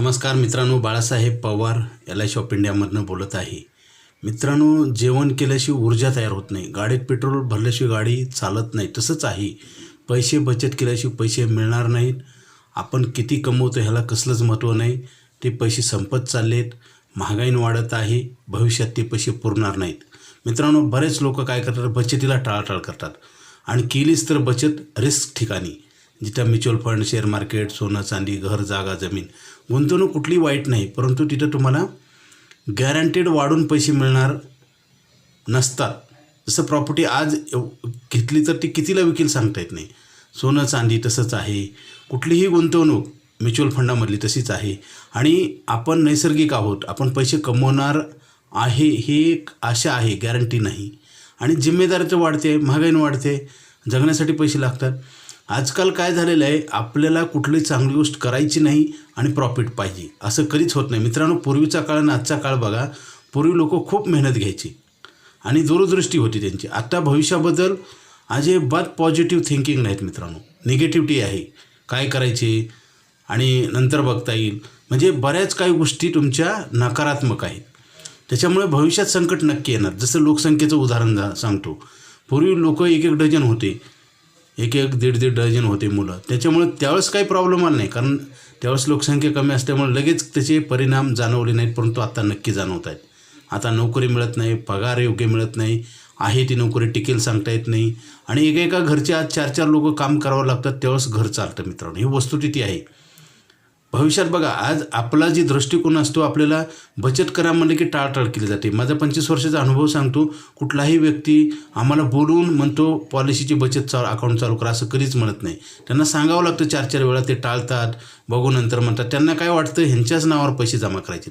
नमस्कार मित्रांनो Balasaheb Pawar L I shop इंडियामधनं बोलत आहे. मित्रांनो जेवण केल्याशिवाय ऊर्जा तयार होत नाही. गाडीत पेट्रोल भरल्याशिवाय गाडी चालत नाही. तसंच आहे. पैसे बचत केल्याशिवाय पैसे मिळणार नाहीत. आपण किती कमवतो ह्याला कसलंच महत्त्व नाही. ते पैसे संपत चाललेत. महागाईनं वाढत आहे. भविष्यात ते पैसे पुरणार नाहीत. मित्रांनो बरेच लोक काय करतात? बचतीला टाळाटाळ करतात. आणि केलीच तर बचत रिस्क ठिकाणी. जिथं म्युच्युअल फंड शेअर मार्केट सोनं चांदी घर जागा जमीन गुंतवणूक कुठली वाईट नाही परंतु तिथं तुम्हाला गॅरंटेड वाढून पैसे मिळणार नसतात. जसं प्रॉपर्टी आज घेतली तर ती कितीला विकेल सांगता येत नाही. सोनं चांदी तसंच आहे. कुठलीही गुंतवणूक म्युच्युअल फंडामधली तशीच आहे. आणि आपण नैसर्गिक आहोत. आपण पैसे कमवणार आहे हे एक आशा आहे गॅरंटी नाही. आणि जिम्मेदारी तर वाढते महागाईनं वाढते जगण्यासाठी पैसे लागतात. आजकाल काय झालेलं आहे आपल्याला कुठली चांगली गोष्ट करायची नाही आणि प्रॉफिट पाहिजे. असं कधीच होत नाही. मित्रांनो पूर्वीचा काळ आणि आजचा काळ बघा पूर्वी लोक खूप मेहनत घ्यायची आणि दूरदृष्टी होती त्यांची. आत्ता भविष्याबद्दल अजिबात पॉझिटिव्ह थिंकिंग नाहीत मित्रांनो. निगेटिव्हिटी आहे. काय करायचे? आणि नंतर बघता येईल. म्हणजे बऱ्याच काही गोष्टी तुमच्या नकारात्मक आहेत. त्याच्यामुळे भविष्यात संकट नक्की येणार. जसं लोकसंख्येचं उदाहरण जा सांगतो. पूर्वी लोक एक एक डझन होते. एक एक दीड दीड डझन होते मुलं. त्याच्यामुळे त्यावेळेस काही प्रॉब्लेम आला नाही. कारण त्यावेळेस लोकसंख्या कमी असल्यामुळे लगेच त्याचे परिणाम जाणवले नाहीत परंतु आता नक्की जाणवत आहेत आता नोकरी मिळत नाही पगार योग्य मिळत नाही आहे ती नोकरी टिकेल सांगता येत नाही. आणि एका एका घरचे आज चार चार लोक काम करावं लागतात त्यावेळेस घर चालतं मित्रांनो. ही वस्तुस्थिती आहे. भविष्यात बघा आज आपला जी दृष्टिकोन असतो आपल्याला बचत करा म्हणलं की टाळटाळ केली जाते. माझा पंचवीस वर्षाचा अनुभव सांगतो कुठलाही व्यक्ती आम्हाला बोलवून म्हणतो पॉलिसीची बचत चालू अकाउंट चालू करा असं कधीच म्हणत नाही. त्यांना सांगावं लागतं चार चार वेळा ते टाळतात बघू नंतर म्हणतात. त्यांना काय वाटतं ह्यांच्याच नावावर पैसे जमा करायचे.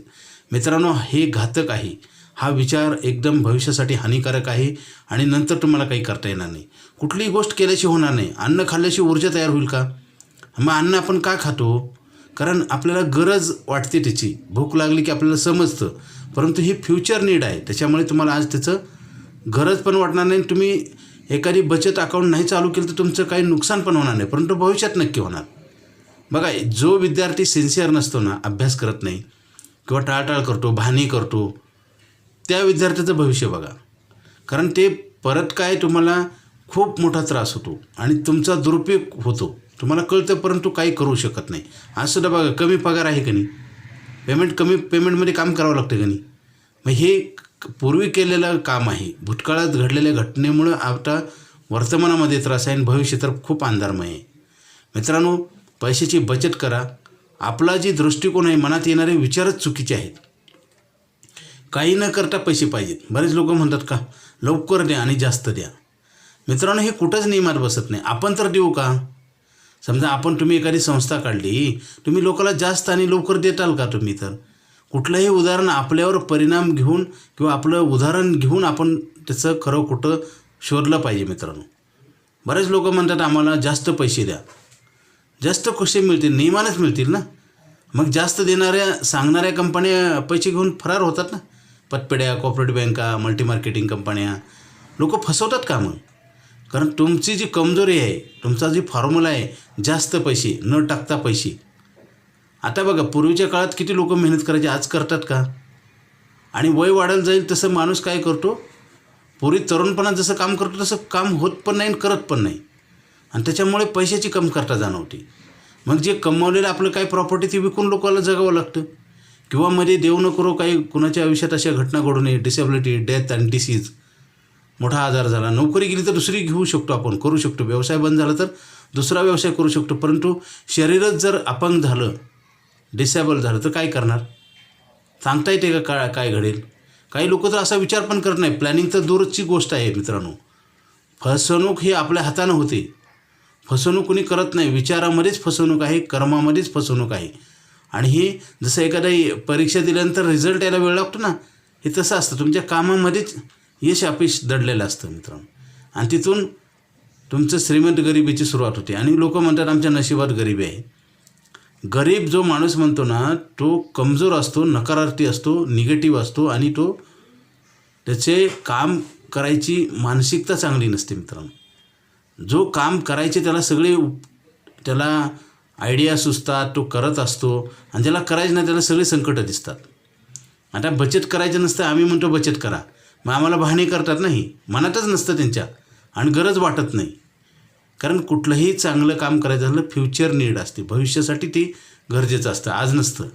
मित्रांनो हे घातक आहे. हा विचार एकदम भविष्यासाठी हानिकारक आहे आणि नंतर तुम्हाला काही करता येणार नाही. कुठलीही गोष्ट केल्याशी होणार नाही. अन्न खाल्ल्याशी ऊर्जा तयार होईल का? मग अन्न आपण का खातो? कारण आपल्याला गरज वाटते त्याची. भूक लागली की आपल्याला समजतं. परंतु ही फ्युचर नीड आहे. त्याच्यामुळे तुम्हाला आज त्याचं गरज पण वाटणार नाही. तुम्ही एखादी बचत अकाउंट नाही चालू केलं तर तुमचं काही नुकसान पण होणार नाही. परंतु भविष्यात नक्की होणार. बघा जो विद्यार्थी सिन्सिअर नसतो ना अभ्यास करत नाही किंवा टाळटाळ करतो भानी करतो त्या विद्यार्थ्याचं भविष्य बघा. कारण ते परत काय तुम्हाला खूप मोठा त्रास होतो आणि तुमचा दुरुपयोग होतो. तुम्हाला कळतं परंतु काही करू शकत नाही. असं सुद्धा बघा कमी पगार आहे का नाही? पेमेंट कमी पेमेंटमध्ये काम करावं लागतं का नाही? मग हे पूर्वी केलेलं काम आहे. भूतकाळात घडलेल्या घटनेमुळं आता वर्तमानामध्ये त्रास आहे आणि भविष्य तर खूप अंधारमय आहे. मित्रांनो पैशाची बचत करा. आपला जी दृष्टिकोन आहे मनात येणारे विचारच चुकीचे आहेत. काही न करता पैसे पाहिजेत. बरेच लोक म्हणतात का लवकर द्या आणि जास्त द्या. मित्रांनो हे कुठंच नियमात बसत नाही. आपण तर देऊ का? समजा आपण तुम्ही एखादी संस्था काढली तुम्ही लोकांना जास्त आणि लवकर देताल का तुम्ही तर? कुठलंही उदाहरण आपल्यावर परिणाम घेऊन किंवा आपलं उदाहरण घेऊन आपण त्याचं खरं कुठं शोधलं पाहिजे मित्रांनो. बरेच लोक म्हणतात आम्हाला जास्त पैसे द्या. जास्त कसे मिळतील? नियमानच मिळतील ना? मग जास्त देणाऱ्या सांगणाऱ्या कंपन्या पैसे घेऊन फरार होतात ना? पतपेढ्या कॉपरेटिव्ह बँका मल्टी मार्केटिंग कंपन्या लोक फसवतात का मग? कारण तुमची जी कमजोरी आहे तुमचा जी फॉर्म्युला आहे जास्त पैसे न टाकता पैसे. आता बघा पूर्वीच्या काळात किती लोक मेहनत करायचे आज करतात का? आणि वय वाढायला जाईल तसं माणूस काय करतो? पूर्वी तरुणपणात जसं काम करतो तसं काम होत पण नाही आणि करत पण नाही. आणि त्याच्यामुळे पैशाची कमतरता जाणवते. मग जे कमवलेलं आपलं काही प्रॉपर्टी ती विकून लोकांना जगावं लागतं. किंवा मध्ये देऊ न करो काही कुणाच्या आयुष्यात अशा घटना घडू नये डिसेबिलिटी डेथ आणि डिसीज मोठा आजार झाला. नोकरी गेली तर दुसरी घेऊ शकतो आपण करू शकतो. व्यवसाय बंद झाला तर दुसरा व्यवसाय करू शकतो. परंतु शरीरच जर अपंग झालं डिसेबल झालं तर काय करणार? सांगता येते का काय काय घडेल? काही लोक तर असा विचार पण करत नाही प्लॅनिंग तर दूरची गोष्ट आहे मित्रांनो. फसवणूक ही आपल्या हातानं होते. फसवणूक कोणी करत नाही. विचारामध्येच फसवणूक आहे कर्मामध्येच फसवणूक आहे. आणि हे जसं एखाद्या परीक्षा दिल्यानंतर रिझल्ट यायला वेळ लागतो ना? हे तसं असतं. तुमच्या कामामध्येच यश अपेश दडलेलं असतं मित्रांनो. आणि तिथून तुमचं श्रीमंत गरिबीची सुरुवात होते. आणि लोक म्हणतात आमच्या नशिबात गरिबी आहे. गरीब जो माणूस म्हणतो ना तो कमजोर असतो नकारार्थी असतो निगेटिव्ह असतो आणि तो त्याचे काम करायची मानसिकता चांगली नसते मित्रांनो. जो काम करायचे त्याला सगळे उप- त्याला आयडिया सुचतात तो करत असतो आणि ज्याला करायचं नाही त्याला सगळे संकटं दिसतात. आता बचत करायचं नसतं आम्ही म्हणतो बचत करा. मग आम्हाला बहाणे करतात नाही. मनातच नसतं त्यांच्या. आणि गरज वाटत नाही. कारण कुठलंही चांगलं काम करायचं झालं फ्युचर नीड असते. भविष्यासाठी ते गरजेचं असतं. आज नसतं.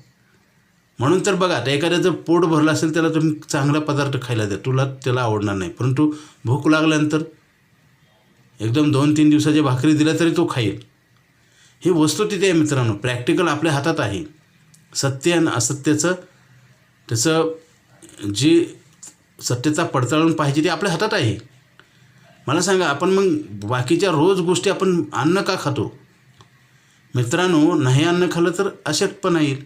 म्हणून तर बघा आता एखाद्याचं पोट भरलं असेल त्याला तुम्ही चांगला पदार्थ खायला द्या. तुला त्याला आवडणार नाही. परंतु भूक लागल्यानंतर एकदम दोन तीन दिवसाच्या भाकरी दिल्या तरी तो खाईल. ही वस्तू तिथे आहे मित्रांनो. प्रॅक्टिकल आपल्या हातात आहे. सत्य आणि असत्याचं त्याचं जी सत्यता पडताळून पाहिजे ती आपल्या हातात आहे. मला सांगा आपण मग बाकीच्या रोज गोष्टी आपण अन्न का खातो? मित्रांनो नाही अन्न खाल्लं तर अशक्तपणा येईल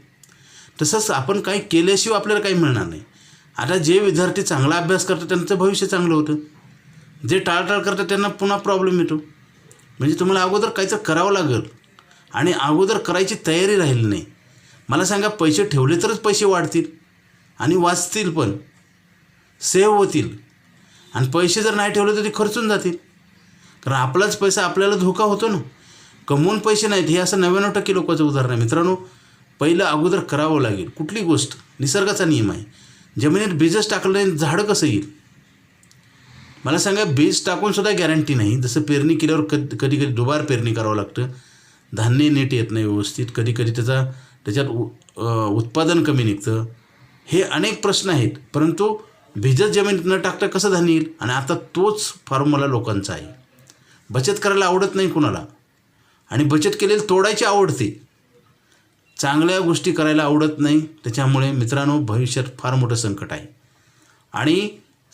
तसंच आपण काही केल्याशिवाय आपल्याला काही मिळणार नाही. आता जे विद्यार्थी चांगला अभ्यास करतात त्यांचं भविष्य चांगलं होतं. जे टाळटाळ करतात त्यांना पुन्हा प्रॉब्लेम येतो. म्हणजे तुम्हाला अगोदर काहीतरी करावं लागेल. आणि अगोदर करायची तयारी राहिली नाही. मला सांगा पैसे ठेवले तरच पैसे वाढतील. आणि वाचतील पण. सेव्ह होतील. आणि पैसे जर नाही ठेवले तर ते खर्चून जातील. कारण आपलाच पैसा आपल्याला धोका होतो ना. कमवून पैसे नाहीत हे असं नव्याण्णव टक्के लोकांचं उदाहरण आहे. मित्रांनो पहिलं अगोदर करावं लागेल. कुठली गोष्ट? निसर्गाचा नियम आहे. जमिनीत बीजच टाकलं नाही झाडं कसं येईल? मला सांगा बीज टाकूनसुद्धा गॅरंटी नाही. जसं पेरणी केल्यावर कधी कधी कधी दुबार पेरणी करावं लागतं. धान्य नीट येत नाही व्यवस्थित. कधी कधी त्याचा त्याच्यात उ उत्पादन कमी निघतं. हे अनेक प्रश्न आहेत. परंतु बीजच जमिनीत न टाकता कसं धान्य येईल? आणि आता तोच फॉर्म्युला लोकांचा आहे. बचत करायला आवडत नाही कुणाला. आणि बचत केलेली तोडायची आवडते चांगल्या गोष्टी करायला आवडत नाही. त्याच्यामुळे मित्रांनो भविष्यात फार मोठं संकट आहे. आणि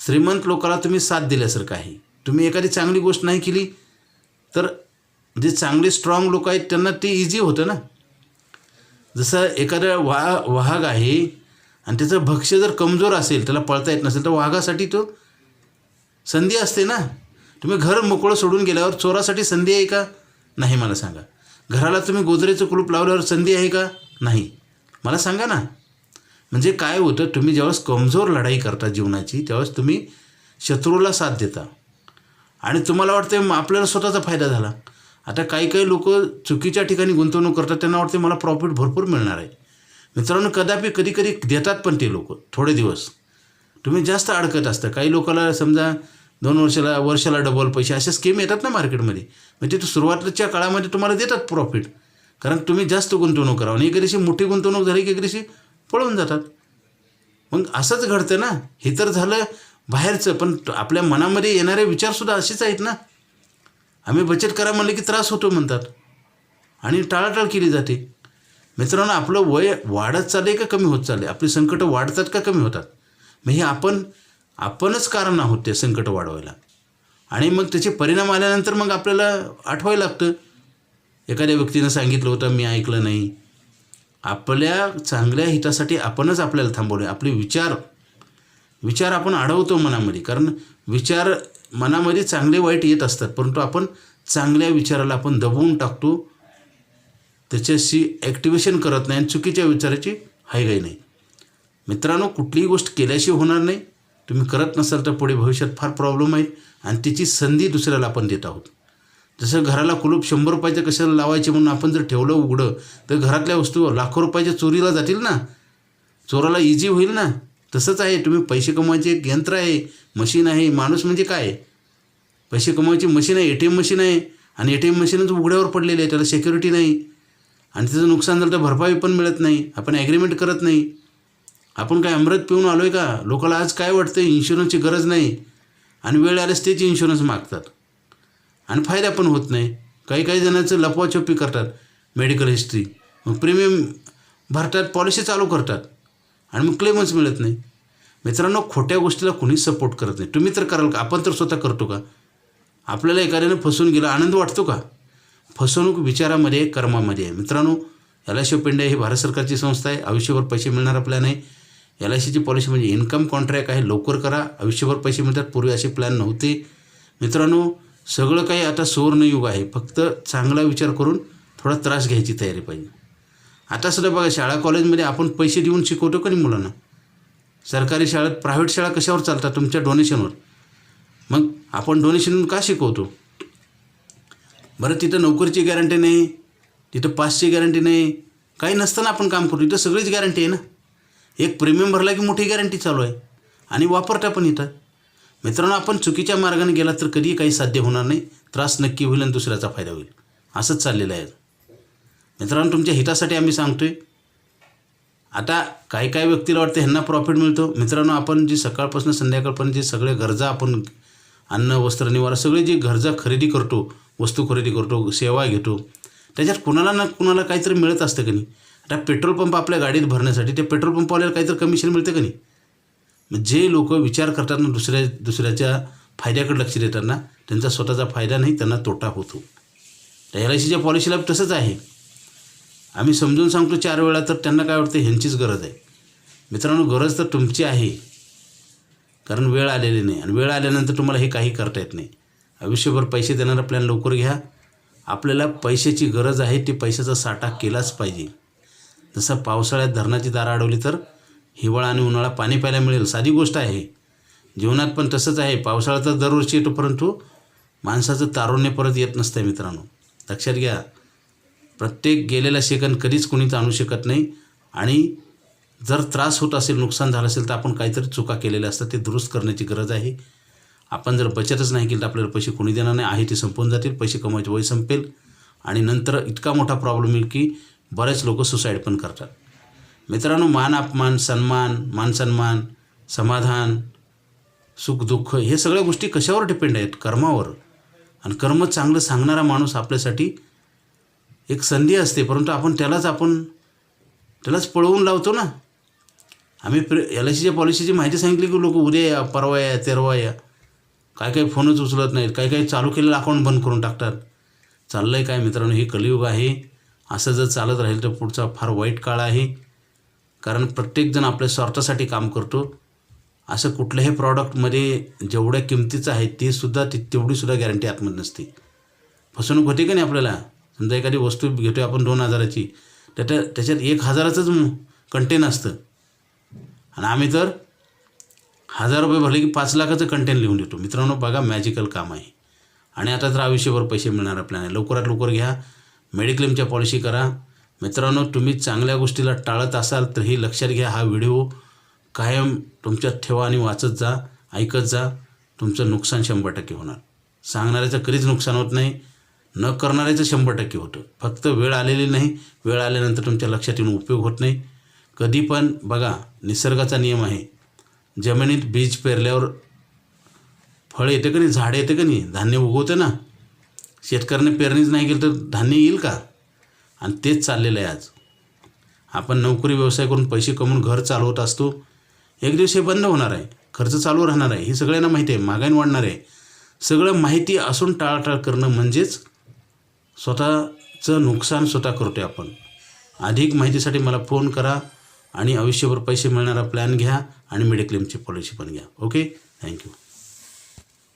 श्रीमंत लोकाला तुम्ही साथ दिल्यासारखं आहे. तुम्ही एखादी चांगली गोष्ट नाही केली तर जे चांगले स्ट्रॉंग लोक आहेत त्यांना ते इझी होतं ना. जसं एखादा वा वाघ आहे आणि त्याचं भक्ष्य जर कमजोर असेल त्याला पळता येत नसेल तर वाघासाठी तो संधी असते ना? तुम्ही घर मोकळं सोडून गेल्यावर चोरासाठी संधी आहे का? नाही मला सांगा. घराला तुम्ही गोदरेचं कुलूप लावल्यावर संधी आहे का? नाही. मला सांगा ना. म्हणजे काय होतं तुम्ही ज्यावेळेस कमजोर लढाई करता जीवनाची त्यावेळेस तुम्ही शत्रूला साथ देता. आणि तुम्हाला वाटते आपल्याला स्वतःचा फायदा झाला. आता काही काही लोक चुकीच्या ठिकाणी गुंतवणूक करतात त्यांना वाटते मला प्रॉफिट भरपूर मिळणार आहे. मित्रांनो कदापि कधी कधी देतात पण ते लोक थोडे दिवस. तुम्ही जास्त अडकत असता. काही लोकांना समजा दोन वर्षाला वर्षाला डबल पैसे अशा स्कीम येतात ना मार्केटमध्ये म्हणजे ते सुरुवातीच्या काळामध्ये तुम्हाला देतात प्रॉफिट कारण तुम्ही जास्त गुंतवणूक करा. आणि एखादीशी मोठी गुंतवणूक झाली की एखादीशी पळून जातात. मग असंच घडतं ना. हे तर झालं बाहेरचं. पण आपल्या मनामध्ये येणारे विचारसुद्धा असेच आहेत ना. आम्ही बचत करा म्हणलं की त्रास होतो म्हणतात. आणि टाळाटाळ केली जाते. मित्रांनो आपलं वय वाढत चालले का कमी होत चालले आपली संकटं वाढतात का कमी होतात? मग हे आपण आपणच कारण आहोत ते संकट वाढवायला. आणि मग त्याचे परिणाम आल्यानंतर मग आपल्याला आठवायला लागतं. एखाद्या व्यक्तीनं सांगितलं होतं मी ऐकलं नाही. आपल्या चांगल्या हितासाठी आपणच आपल्याला थांबवले आपले विचार विचार आपण अडवतो मनामध्ये. कारण विचार मनामध्ये चांगले वाईट येत असतात. परंतु आपण चांगल्या विचाराला आपण दबवून टाकतो. त्याच्याशी ॲक्टिवेशन करत नाही आणि चुकीच्या विचाराची हायगाई नाही. मित्रांनो कुठलीही गोष्ट केल्याशिवाय होणार नाही. तुम्ही करत नसाल तर पुढे भविष्यात फार प्रॉब्लेम आहे आणि त्याची संधी दुसऱ्याला आपण देत आहोत. जसं घराला कुलूप शंभर रुपयाचं कशाला लावायचे म्हणून आपण जर ठेवलं उघडं तर घरातल्या वस्तू लाखो रुपयाच्या चोरीला जातील ना? चोराला इझी होईल ना? तसंच आहे. तुम्ही पैसे कमवायचे एक यंत्र आहे. मशीन आहे. माणूस म्हणजे काय? पैसे कमवायची मशीन आहे. ए टी एम मशीन आहे. आणि ए टी एम मशीनच उघड्यावर पडलेली आहे. त्याला सिक्युरिटी नाही. आणि त्याचं नुकसान झालं तर भरपाई पण मिळत नाही. आपण ॲग्रीमेंट करत नाही. आपण काय अमृत पिऊन आलो आहे का? लोकाला आज काय वाटतं इन्शुरन्सची गरज नाही. आणि वेळ आल्यास तेच इन्शुरन्स मागतात. आणि फायदा पण होत नाही. काही काही जणांचं लपवाछपी करतात. मेडिकल हिस्ट्री मग प्रीमियम भरतात पॉलिसी चालू करतात. आणि मग क्लेमच मिळत नाही. मित्रांनो खोट्या गोष्टीला कुणीच सपोर्ट करत नाही. तुम्ही तर कराल का? आपण तर स्वतः करतो का? आपल्याला एखाद्यानं फसवून गेला. आनंद वाटतो का? फसवणूक विचारामध्ये कर्मामध्ये. आहे मित्रांनो L I C of India ही भारत सरकारची संस्था आहे. आयुष्यभर पैसे मिळणारा प्लॅन आहे एल आय सीची पॉलिसी म्हणजे इन्कम कॉन्ट्रॅक्ट आहे. लवकर करा. आयुष्यभर पैसे मिळतात. पूर्वी असे प्लॅन नव्हते. मित्रांनो सगळं काही आता सुवर्णयुग आहे. फक्त चांगला विचार करून थोडा त्रास घ्यायची तयारी पाहिजे. आता सुद्धा बघा शाळा कॉलेजमध्ये आपण पैसे देऊन शिकवतो का नाही मुलांना? सरकारी शाळेत प्रायव्हेट शाळा कशावर चालतात? तुमच्या डोनेशनवर. मग आपण डोनेशन का शिकवतो? बरं तिथं नोकरीची गॅरंटी नाही तिथं पाचची गॅरंटी नाही काही नसताना आपण काम करतो. इथं सगळीच गॅरंटी आहे ना? एक प्रीमियम भरला की मोठी गॅरंटी चालू आहे. आणि वापरता पण इथं. मित्रांनो आपण चुकीच्या मार्गाने गेला तर कधी काही साध्य होणार नाही. त्रास नक्की होईल आणि दुसऱ्याचा फायदा होईल. असंच चाललेलं आहे मित्रांनो तुमच्या हितासाठी आम्ही सांगतो आहे आता काही काही व्यक्तीला वाटतं ह्यांना प्रॉफिट मिळतो. मित्रांनो आपण जी सकाळपासून संध्याकाळपर्यंत जे सगळे गरजा आपण अन्न वस्त्र निवारा सगळे जे गरजा खरेदी करतो वस्तू खरेदी करतो सेवा घेतो. त्याच्यात कुणाला ना कुणाला काहीतरी मिळत असतं का नाही? आता पेट्रोल पंप आपल्या गाडीत भरण्यासाठी त्या पेट्रोल पंपवाल्याला काहीतरी कमिशन मिळतं का नाही? मग जे लोक विचार करताना दुसऱ्या दुसऱ्याच्या फायद्याकडे लक्ष देतात ना त्यांचा स्वतःचा फायदा नाही त्यांना तोटा होतो. तर एल आय सीच्या पॉलिसीला तसंच आहे. आम्ही समजून सांगतो चार वेळा तर त्यांना काय वाटतं? ह्यांचीच गरज आहे. मित्रांनो गरज तर तुमची आहे. कारण वेळ आलेली नाही. आणि वेळ आल्यानंतर तुम्हाला हे काही करता येत नाही. आयुष्यभर पैसे देणारा प्लॅन लवकर घ्या. आपल्याला पैशाची गरज आहे ती पैशाचा साठा केलाच पाहिजे. जसं पावसाळ्यात धरणाची दारं अडवली तर हिवाळा आणि उन्हाळा पाणी प्यायला मिळेल साधी गोष्ट आहे. जीवनात पण तसंच आहे. पावसाळा तर दरवर्षी येतो परंतु माणसाचं तारुण्य परत येत नसतं मित्रांनो. लक्षात घ्या प्रत्येक गेलेला सेकंद कधीच कोणीच आणू शकत नाही आणि जर त्रास होत असेल नुकसान झालं असेल तर आपण काहीतरी चुका केलेल्या असतात ते दुरुस्त करण्याची गरज आहे. आपण जर बचतच नाही केली तर आपल्याला पैसे कोणी देणार नाही. आहे ते संपून जातील पैसे कमवायचे वय संपेल. आणि नंतर इतका मोठा प्रॉब्लेम येईल की बरेच लोक सुसाईड पण करतात. मित्रांनो मान अपमान सन्मान मान सन्मान समाधान सुख दुःख हे सगळ्या गोष्टी कशावर डिपेंड आहेत? कर्मावर. आणि कर्म चांगलं सांगणारा माणूस आपल्यासाठी एक संधी असते परंतु आपण त्यालाच आपण त्यालाच पळवून लावतो ना. आम्ही प्र एल आय सीच्या पॉलिसीची माहिती सांगितली की लोक उद्या या परवा या तेरवा या. काय काही फोनच उचलत नाहीत. काही काही चालू केलेलं अकाउंट बंद करून टाकतात. चाललं आहे काय मित्रांनो? हे कलियुग आहे. असं जर चालत राहील तर पुढचा फार वाईट काळ आहे. कारण प्रत्येकजण आपल्या स्वार्थासाठी काम करतो. असं कुठल्याही प्रॉडक्टमध्ये जेवढ्या किमतीचं आहे ते सुद्धा ती तेवढीसुद्धा गॅरंटी आतमध्ये नसते. फसवणूक होते का नाही आपल्याला? समजा एखादी वस्तू घेतो आपण दोन हजाराची. त्याच्या त्याच्यात एक हजाराचंच कंटेन असतं. आणि आम्ही तर हजार रुपये भरले की पाच लाखाचं कंटेंट लिहून देतो. मित्रांनो बघा मॅजिकल काम आहे. आणि आता तर आयुष्यभर पैसे मिळणार आपल्याला. लवकरात लवकर घ्या. मेडिक्लेमच्या पॉलिसी करा. मित्रांनो तुम्ही चांगल्या गोष्टीला टाळत असाल तर ही लक्षात घ्या हा व्हिडिओ. कायम तुमच्यात ठेवा आणि वाचत जा. ऐकत जा. तुमचं नुकसान शंभर टक्के होणार. सांगणाऱ्याचं कधीच नुकसान होत नाही. न करणाऱ्याचं शंभर टक्के होतं. फक्त वेळ आलेली नाही. वेळ आल्यानंतर तुमच्या लक्षात येऊन उपयोग होत नाही. कधी पण बघा निसर्गाचा नियम आहे. जमिनीत बीज पेरल्यावर फळ येते का नाही? झाडं येते का नाही? धान्य उगवतं ना? शेतकऱ्याने पेरणीच नाही केली तर धान्य येईल का? आणि तेच चाललेलं आहे आज. आपण नोकरी व्यवसाय करून पैसे कमवून घर चालवत असतो एक दिवस हे बंद होणार आहे. खर्च चालू राहणार आहे. हे सगळ्यांना माहिती आहे. महागाई वाढणार आहे. सगळं माहिती असून टाळाटाळ करणं म्हणजेच स्वतःचं नुकसान स्वतः करतो आहे आपण. अधिक माहितीसाठी मला फोन करा. आणि आयुष्यभर पैसे मिळणारा प्लॅन घ्या आणि मेडिक्लेमची पॉलिसी पण घ्या. Okay thank you